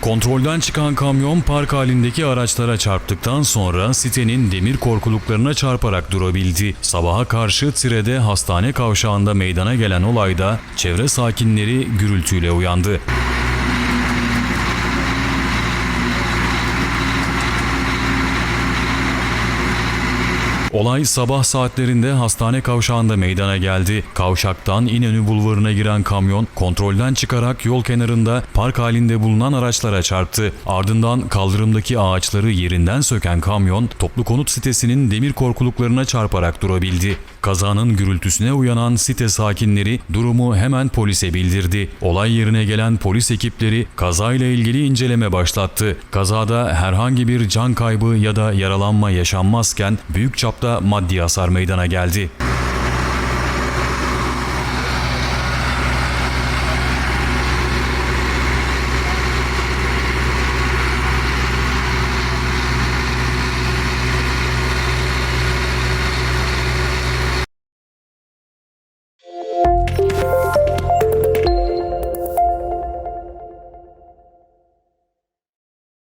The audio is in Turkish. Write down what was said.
Kontrolden çıkan kamyon park halindeki araçlara çarptıktan sonra sitenin demir korkuluklarına çarparak durabildi. Sabaha karşı Tire'de hastane kavşağında meydana gelen olayda çevre sakinleri gürültüyle uyandı. Olay sabah saatlerinde hastane kavşağında meydana geldi. Kavşaktan İnönü Bulvarı'na giren kamyon kontrolden çıkarak yol kenarında park halinde bulunan araçlara çarptı. Ardından kaldırımdaki ağaçları yerinden söken kamyon toplu konut sitesinin demir korkuluklarına çarparak durabildi. Kazanın gürültüsüne uyanan site sakinleri durumu hemen polise bildirdi. Olay yerine gelen polis ekipleri kazayla ilgili inceleme başlattı. Kazada herhangi bir can kaybı ya da yaralanma yaşanmazken büyük çapta maddi hasar meydana geldi.